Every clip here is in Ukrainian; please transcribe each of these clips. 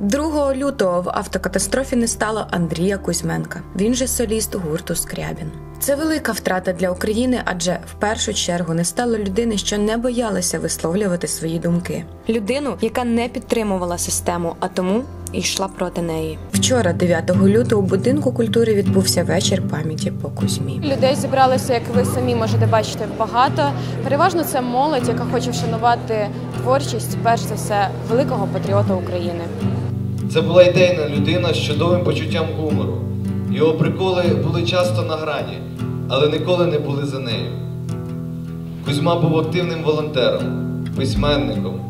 2 лютого в автокатастрофі не стало Андрія Кузьменка. Він же соліст гурту Скрябін. Це велика втрата для України, адже в першу чергу не стало людини, що не боялася висловлювати свої думки. Людину, яка не підтримувала систему, а тому і йшла проти неї. Вчора, 9 лютого, у будинку культури відбувся вечір пам'яті по Кузьмі. Людей зібралося, як ви самі можете бачити, багато. Переважно це молодь, яка хоче вшанувати творчість, перш за все, великого патріота України. Це була ідейна людина з чудовим почуттям гумору. Його приколи були часто на грані, але ніколи не були за нею. Кузьма був активним волонтером, письменником.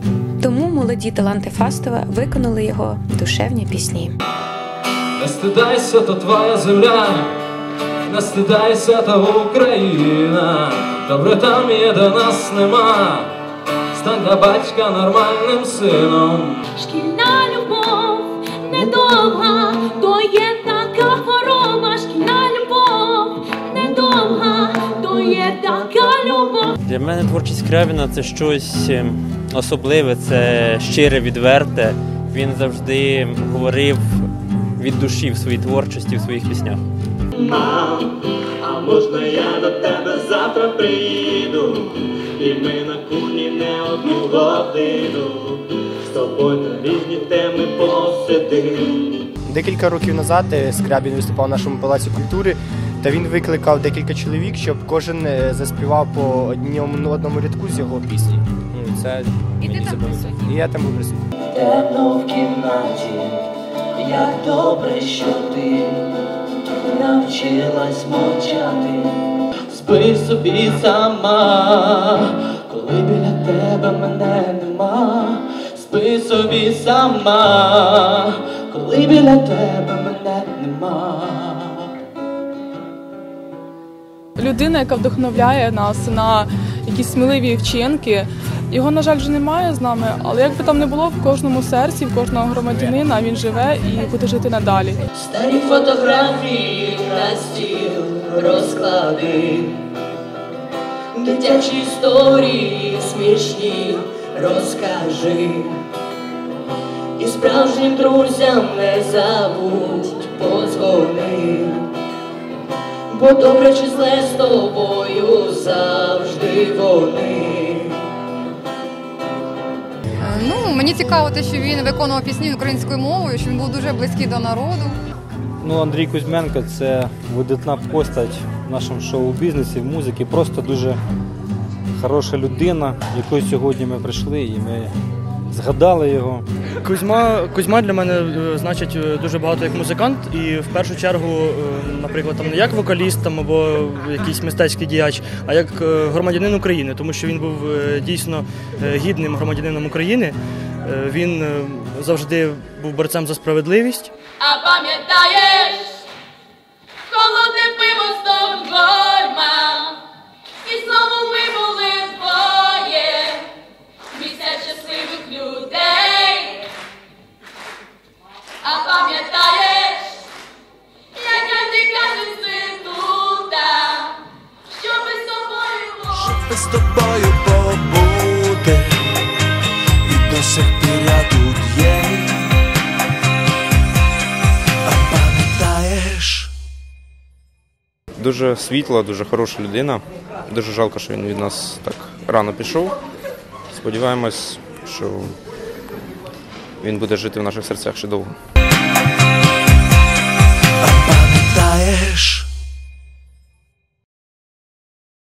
Тому молоді таланти Фастова виконали його душевні пісні. Не стидайся, то твоя земля, не стидайся, та Україна, добре там є, де нас нема, стань для батька нормальним сином. Шкільна любов недовга, то є така хвороба, шкільна любов недовга, то є така любов. Для мене творчість Крявіна це щось е, особливе, це щире, відверте. Він завжди говорив від душі в своїй творчості, в своїх піснях. Мам, а можна я до тебе завтра приїду, і ми на кухні не одну годину з тобою на різні. Декілька років назад е, Скрябін виступав в нашому палаці культури, та він викликав декілька чоловік, щоб кожен е, заспівав по одному одному рядку з його пісні. Ну, це І мені там І я там був присутній. Темно в кімнаті, як добре, що ти навчилась мовчати. Спи собі сама, коли біля тебе мене нема. Спи собі сама, коли біля тебе мене нема. людина, яка вдохновляє нас на якісь сміливі вчинки. Його, на жаль, вже немає з нами, але як би там не було, в кожному серці, в кожного громадянина він живе і буде жити надалі. Старі фотографії на стіл розклади, дитячі історії смішні розкажи, і справжнім друзям не забудь подзвони, бо добре чи зле з тобою завжди вони. Ну, мені цікаво те, що він виконував пісні українською мовою, що він був дуже близький до народу. Ну, Андрій Кузьменко це видатна постать в нашому шоу-бізнесі, в музиці. Просто дуже хороша людина, якою сьогодні ми прийшли і ми згадали його. Кузьма, Кузьма для мене е, значить е, дуже багато як музикант, і в першу чергу, е, наприклад, там не як вокаліст там, або якийсь мистецький діяч, а як громадянин України, тому що він був дійсно гідним громадянином України. Він завжди був борцем за справедливість. А пам'ятаєш, було. з тобою побути, і до сих пір я тут є. Пам'ятаєш? Дуже світла, дуже хороша людина. Дуже жалко, що він від нас так рано пішов. Сподіваємось, що він буде жити в наших серцях ще довго.